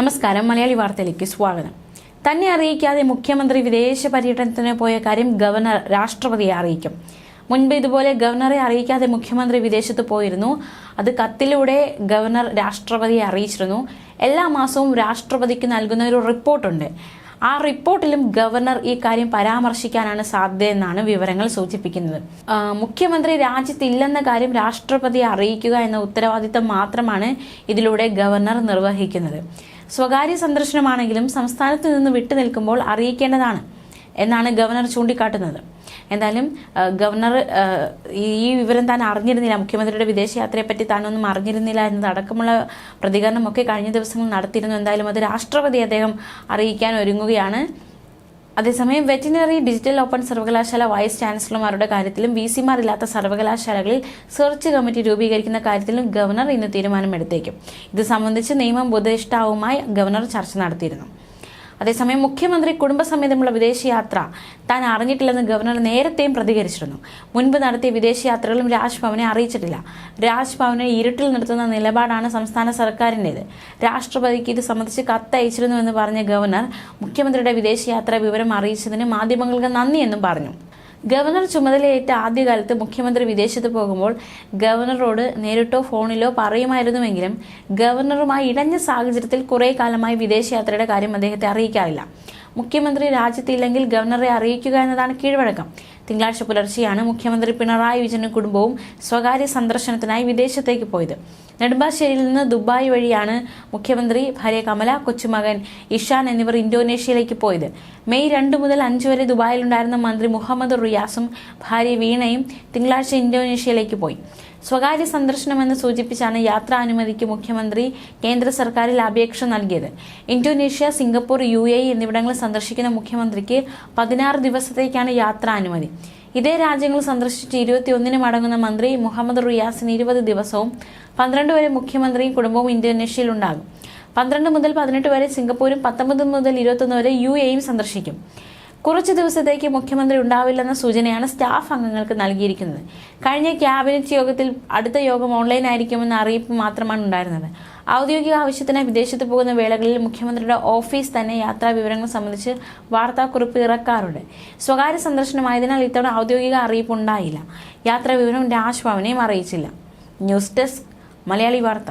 നമസ്കാരം. മലയാളി വാർത്തയിലേക്ക് സ്വാഗതം. തന്നെ അറിയിക്കാതെ മുഖ്യമന്ത്രി വിദേശ പര്യടനത്തിന് പോയ കാര്യം ഗവർണർ രാഷ്ട്രപതിയെ അറിയിക്കും. മുൻപ് ഇതുപോലെ ഗവർണറെ അറിയിക്കാതെ മുഖ്യമന്ത്രി വിദേശത്ത് പോയിരുന്നു. അത് കത്തിലൂടെ ഗവർണർ രാഷ്ട്രപതിയെ അറിയിച്ചിരുന്നു. എല്ലാ മാസവും രാഷ്ട്രപതിക്ക് നൽകുന്ന ഒരു റിപ്പോർട്ടുണ്ട്. ആ റിപ്പോർട്ടിലും ഗവർണർ ഈ കാര്യം പരാമർശിക്കാനാണ് സാധ്യതയെന്നാണ് വിവരങ്ങൾ സൂചിപ്പിക്കുന്നത്. മുഖ്യമന്ത്രി രാജ്യത്തില്ലെന്ന കാര്യം രാഷ്ട്രപതിയെ അറിയിക്കുക എന്ന ഉത്തരവാദിത്തം മാത്രമാണ് ഇതിലൂടെ ഗവർണർ നിർവഹിക്കുന്നത്. സ്വകാര്യ സന്ദർശനമാണെങ്കിലും സംസ്ഥാനത്ത് നിന്ന് വിട്ടുനിൽക്കുമ്പോൾ അറിയിക്കേണ്ടതാണ് എന്നാണ് ഗവർണർ ചൂണ്ടിക്കാട്ടുന്നത്. എന്തായാലും ഗവർണർ ഈ വിവരം താൻ അറിഞ്ഞിരുന്നില്ല. മുഖ്യമന്ത്രിയുടെ വിദേശയാത്രയെപ്പറ്റി താനൊന്നും അറിഞ്ഞിരുന്നില്ല എന്നതടക്കമുള്ള പ്രതികരണമൊക്കെ കഴിഞ്ഞ ദിവസങ്ങൾ നടത്തിയിരുന്നു. എന്തായാലും അത് രാഷ്ട്രപതി അദ്ദേഹം അറിയിക്കാൻ ഒരുങ്ങുകയാണ്. അതേസമയം വെറ്റിനറി ഡിജിറ്റൽ ഓപ്പൺ സർവകലാശാല വൈസ് ചാൻസലർമാരുടെ കാര്യത്തിലും വി സിമാരില്ലാത്ത സർവകലാശാലകളിൽ സെർച്ച് കമ്മിറ്റി രൂപീകരിക്കുന്ന കാര്യത്തിലും ഗവർണർ ഇന്ന് തീരുമാനമെടുത്തേക്കും. ഇത് സംബന്ധിച്ച് നിയമം ഉപദേഷ്ടാവുമായി ഗവർണർ ചർച്ച നടത്തിയിരുന്നു. അതേസമയം മുഖ്യമന്ത്രി കുടുംബസമേതമുള്ള വിദേശയാത്ര താൻ അറിഞ്ഞിട്ടില്ലെന്ന് ഗവർണർ നേരത്തെയും പ്രതികരിച്ചിരുന്നു. മുൻപ് നടത്തിയ വിദേശയാത്രകളും രാജ്ഭവനെ അറിയിച്ചിട്ടില്ല. രാജ്ഭവനെ ഇരുട്ടിൽ നിർത്തുന്ന നിലപാടാണ് സംസ്ഥാന സർക്കാരിന്റേത്. രാഷ്ട്രപതിക്ക് ഇത് സംബന്ധിച്ച് കത്തയച്ചിരുന്നുവെന്ന് പറഞ്ഞ ഗവർണർ മുഖ്യമന്ത്രിയുടെ വിദേശയാത്രാ വിവരം അറിയിച്ചതിന് മാധ്യമങ്ങൾക്ക് നന്ദിയെന്നും പറഞ്ഞു. ഗവർണർ ചുമതലയേറ്റ ആദ്യകാലത്ത് മുഖ്യമന്ത്രി വിദേശത്ത് പോകുമ്പോൾ ഗവർണറോട് നേരിട്ടോ ഫോണിലോ പറയുമായിരുന്നുവെങ്കിലും ഗവർണറുമായി ഇടഞ്ഞ സാഹചര്യത്തിൽ കുറേ കാലമായി വിദേശയാത്രയുടെ കാര്യം അദ്ദേഹത്തെ അറിയിക്കാറില്ല. മുഖ്യമന്ത്രി രാജ്യത്തില്ലെങ്കിൽ ഗവർണറെ അറിയിക്കുക എന്നതാണ് കീഴ്വഴക്കം. തിങ്കളാഴ്ച പുലർച്ചെയാണ് മുഖ്യമന്ത്രി പിണറായി വിജയനും കുടുംബവും സ്വകാര്യ സന്ദർശനത്തിനായി വിദേശത്തേക്ക് പോയത്. നെടുമ്പാശ്ശേരിയിൽ നിന്ന് ദുബായ് വഴിയാണ് മുഖ്യമന്ത്രി ഭാര്യ കമല കൊച്ചുമകൻ ഇഷാൻ എന്നിവർ ഇന്തോനേഷ്യയിലേക്ക് പോയത്. മെയ് രണ്ട് മുതൽ അഞ്ച് വരെ ദുബായിലുണ്ടായിരുന്ന മന്ത്രി മുഹമ്മദ് റിയാസും ഭാര്യ വീണയും തിങ്കളാഴ്ച ഇന്തോനേഷ്യയിലേക്ക് പോയി. സ്വകാര്യ സന്ദർശനമെന്ന് സൂചിപ്പിച്ചാണ് യാത്രാനുമതിക്ക് മുഖ്യമന്ത്രി കേന്ദ്ര സർക്കാരിൽ അപേക്ഷ നൽകിയത്. ഇന്തോനേഷ്യ സിംഗപ്പൂർ യു എന്നിവിടങ്ങൾ സന്ദർശിക്കുന്ന മുഖ്യമന്ത്രിക്ക് പതിനാറ് ദിവസത്തേക്കാണ് യാത്രാനുമതി ഇതേ രാജ്യങ്ങൾ സന്ദർശിച്ച് ഇരുപത്തിയൊന്നിന് മടങ്ങുന്ന മന്ത്രി മുഹമ്മദ് റിയാസിന് ഇരുപത് ദിവസവും പന്ത്രണ്ട് വരെ മുഖ്യമന്ത്രിയും കുടുംബവും ഇന്തോനേഷ്യയിൽ ഉണ്ടാകും പന്ത്രണ്ട് മുതൽ പതിനെട്ട് വരെ സിംഗപ്പൂരും പത്തൊമ്പത് മുതൽ ഇരുപത്തൊന്ന് വരെ യു എയും സന്ദർശിക്കും. കുറച്ച് ദിവസത്തേക്ക് മുഖ്യമന്ത്രി ഉണ്ടാവില്ലെന്ന സൂചനയാണ് സ്റ്റാഫ് അംഗങ്ങൾക്ക് നൽകിയിരിക്കുന്നത്. കഴിഞ്ഞ ക്യാബിനറ്റ് യോഗത്തിൽ അടുത്ത യോഗം ഓൺലൈൻ ആയിരിക്കുമെന്ന അറിയിപ്പ് മാത്രമാണ് ഉണ്ടായിരുന്നത്. ഔദ്യോഗിക ആവശ്യത്തിനായി വിദേശത്ത് പോകുന്ന വേളകളിൽ മുഖ്യമന്ത്രിയുടെ ഓഫീസ് തന്നെ യാത്രാ വിവരങ്ങൾ സംബന്ധിച്ച് വാർത്താക്കുറിപ്പ് ഇറക്കാറുണ്ട്. സ്വകാര്യ സന്ദർശനമായതിനാൽ ഇത്തവണ ഔദ്യോഗിക അറിയിപ്പ് ഉണ്ടായില്ല യാത്രാ വിവരം രാജ്ഭവനെയും അറിയിച്ചില്ല. ന്യൂസ് ഡെസ്ക് മലയാളി വാർത്ത.